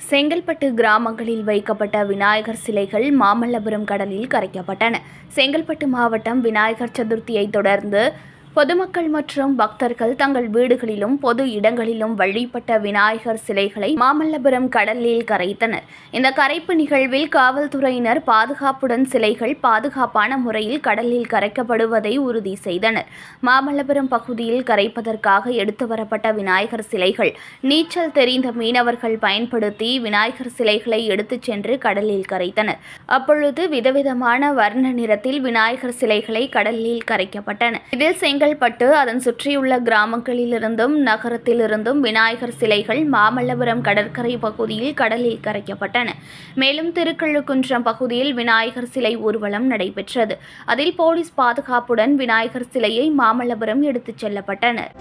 செங்கல்பட்டு கிராமங்களில் வைக்கப்பட்ட விநாயகர் சிலைகள் மாமல்லபுரம் கடலில் கரைக்கப்பட்டன. செங்கல்பட்டு மாவட்டம் விநாயகர் சதுர்த்தியை தொடர்ந்து பொதுமக்கள் மற்றும் பக்தர்கள் தங்கள் வீடுகளிலும் பொது இடங்களிலும் வழிபட்ட விநாயகர் சிலைகளை மாமல்லபுரம் கடலில் கரைத்தனர். இந்த கரைப்பு நிகழ்வில் காவல்துறையினர் பாதுகாப்புடன் சிலைகள் பாதுகாப்பான முறையில் கடலில் கரைக்கப்படுவதை உறுதி செய்தனர். மாமல்லபுரம் பகுதியில் கரைப்பதற்காக எடுத்து வரப்பட்ட விநாயகர் சிலைகள் நீச்சல் தெரிந்த மீனவர்கள் பயன்படுத்தி விநாயகர் சிலைகளை எடுத்துச் சென்று கடலில் கரைத்தனர். அப்பொழுது விதவிதமான வர்ண நிறத்தில் விநாயகர் சிலைகளை கடலில் கரைக்கப்பட்டன. இதில் செங்கல் செங்கல்பட்டு அதன் சுற்றியுள்ள கிராமங்களிலிருந்தும் நகரத்திலிருந்தும் விநாயகர் சிலைகள் மாமல்லபுரம் கடற்கரை பகுதியில் கடலில் கரைக்கப்பட்டன. மேலும் திருக்கழுக்குன்றம் பகுதியில் விநாயகர் சிலை ஊர்வலம் நடைபெற்றது. அதில் போலீஸ் பாதுகாப்புடன் விநாயகர் சிலையை மாமல்லபுரம் எடுத்துச் செல்லப்பட்டனர்.